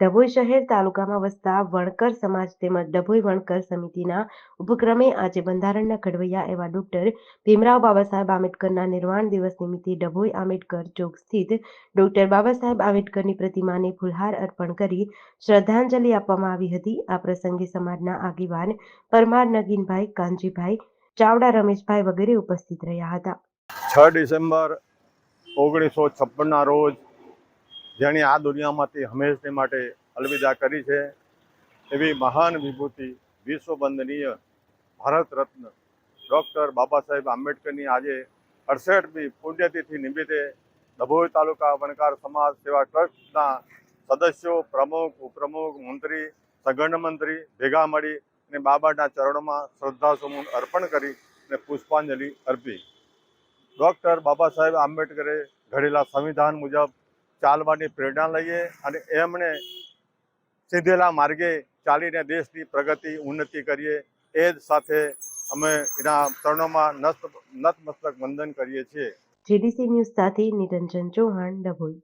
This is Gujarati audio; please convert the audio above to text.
ડભોઈ શહેર તાલુકામાં વસતા વણકર સમાજ તેમજ ડભોઈ વણકર સમિતિના ઉપક્રમે આજે બંધારણના ઘડવૈયા એવા ડોક્ટર ભીમરાવ બાબાસાહેબ આંબેડકરના નિર્વાણ દિવસ નિમિત્તે ડભોઈ આંબેડકર ચોક સ્થિત ડોક્ટર બાબાસાહેબ આંબેડકરની પ્રતિમાને ફુલહાર અર્પણ કરી શ્રદ્ધાંજલિ આપવામાં આવી હતી. આ પ્રસંગે સમાજના આગેવાન પરમાર નગીનભાઈ, કાનજીભાઈ ચાવડા, રમેશભાઈ વગેરે ઉપસ્થિત રહ્યા હતા. છ ડિસેમ્બર ઓગણીસો છપ્પનના રોજ જેણે આ દુનિયામાંથી હંમેશને માટે અલવિદા કરી છે, એવી મહાન વિભૂતિ વિશ્વ વંદનીય ભારત રત્ન ડૉક્ટર બાબા સાહેબ આંબેડકરની આજે અડસઠમી પુણ્યતિથિ નિમિત્તે ડભોઈ તાલુકા વણકાર સમાજ સેવા ટ્રસ્ટના સદસ્યો, પ્રમુખ, ઉપપ્રમુખ, મંત્રી સગંડ મંત્રી ભેગા મળી અને બાબાના ચરણોમાં શ્રદ્ધાસુમન અર્પણ કરી અને પુષ્પાંજલિ અર્પી. ડૉક્ટર બાબા સાહેબ આંબેડકરે ઘડેલા સંવિધાન મુજબ ચાલવાની પ્રેરણા લઈએ અને એમણે સીધેલા માર્ગે ચાલીને દેશની પ્રગતિ ઉન્નતિ કરીએ. એ જ સાથે અમે એના ચરણોમાં નત નતમસ્તક વંદન કરીએ છીએ. જીડીસી ન્યૂઝ સાથે નિરંજન ચૌહાણ, ડભોઈ.